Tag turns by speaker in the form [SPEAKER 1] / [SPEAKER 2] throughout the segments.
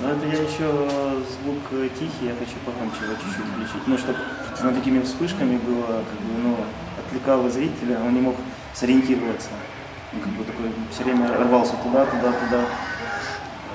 [SPEAKER 1] Но это я еще звук э, тихий, я хочу погромче его чуть-чуть включить. Ну, чтобы оно такими вспышками было, как бы, ну, отвлекало зрителя, он не мог сориентироваться. Он как бы такой все время рвался туда, туда, туда.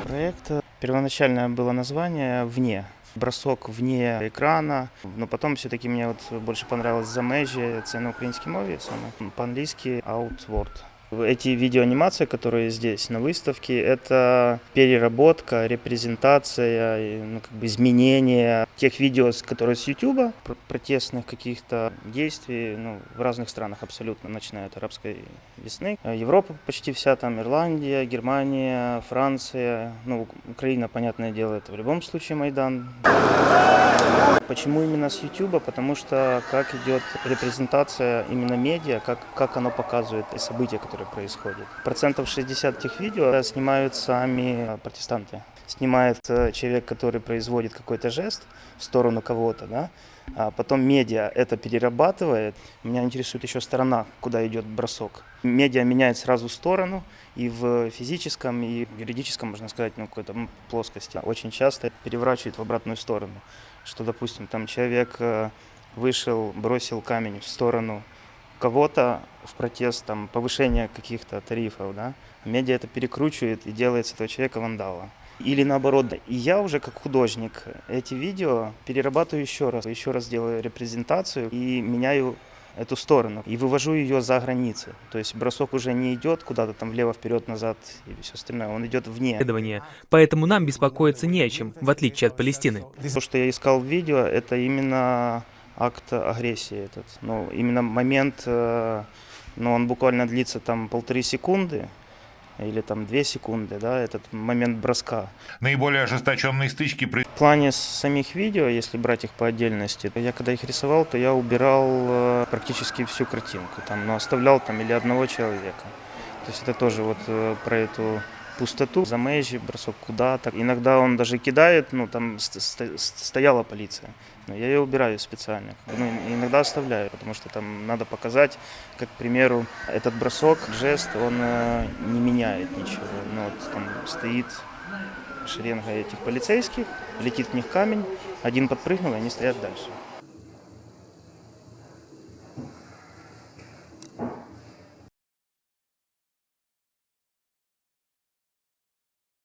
[SPEAKER 1] Проект э, первоначальное было название «Вне». Бросок вне экрана, но потом все-таки мне вот больше понравилось «Замежье», це на українській мові саме, по-английски «Outward». Эти видеоанимации, которые здесь на выставке, это переработка, репрезентация, ну, как бы изменение тех видео, которые с YouTube, про- протестных каких-то действий ну, в разных странах абсолютно, начиная от арабской весны. Э, Европа почти вся, там Ирландия, Германия, Франция, ну, Украина, понятное дело, это в любом случае Майдан. Почему именно с YouTube? Потому что как идет репрезентация именно медиа, как, как оно показывает события, которые происходят. Процентов 60 тех видео снимают сами протестанты. Снимает э, человек, который производит какой-то жест в сторону кого-то, да, а потом медиа это перерабатывает. Меня интересует еще сторона, куда идет бросок. Медиа меняет сразу сторону и в физическом, и в юридическом, можно сказать, ну, какой-то плоскости. Очень часто переворачивает в обратную сторону что, допустим, там человек э, вышел, бросил камень в сторону кого-то в протест, там, повышения каких-то тарифов, да, медиа это перекручивает и делает с этого человека вандала. Или наоборот, да. и я уже как художник эти видео перерабатываю еще раз, еще раз делаю репрезентацию и меняю эту сторону и вывожу ее за границы. То есть бросок уже не идет куда-то там влево, вперед, назад и все остальное, он идет вне.
[SPEAKER 2] исследования, поэтому нам беспокоиться не о чем, в отличие от Палестины.
[SPEAKER 1] То, что я искал в видео, это именно акт агрессии этот. Ну, именно момент, э, ну, он буквально длится там полторы секунды или там две секунды, да, этот момент броска.
[SPEAKER 3] Наиболее ожесточенные стычки
[SPEAKER 1] В плане самих видео, если брать их по отдельности, я когда их рисовал, то я убирал э, практически всю картинку, там, но оставлял там или одного человека. То есть это тоже вот э, про эту пустоту, замежи, бросок куда-то. Иногда он даже кидает, ну там ст- ст- стояла полиция, но я ее убираю специально. Ну, иногда оставляю, потому что там надо показать, как, к примеру, этот бросок, жест, он э, не меняет ничего. Ну, вот там стоит шеренга этих полицейских, летит в них камень, один подпрыгнул, и они стоят дальше.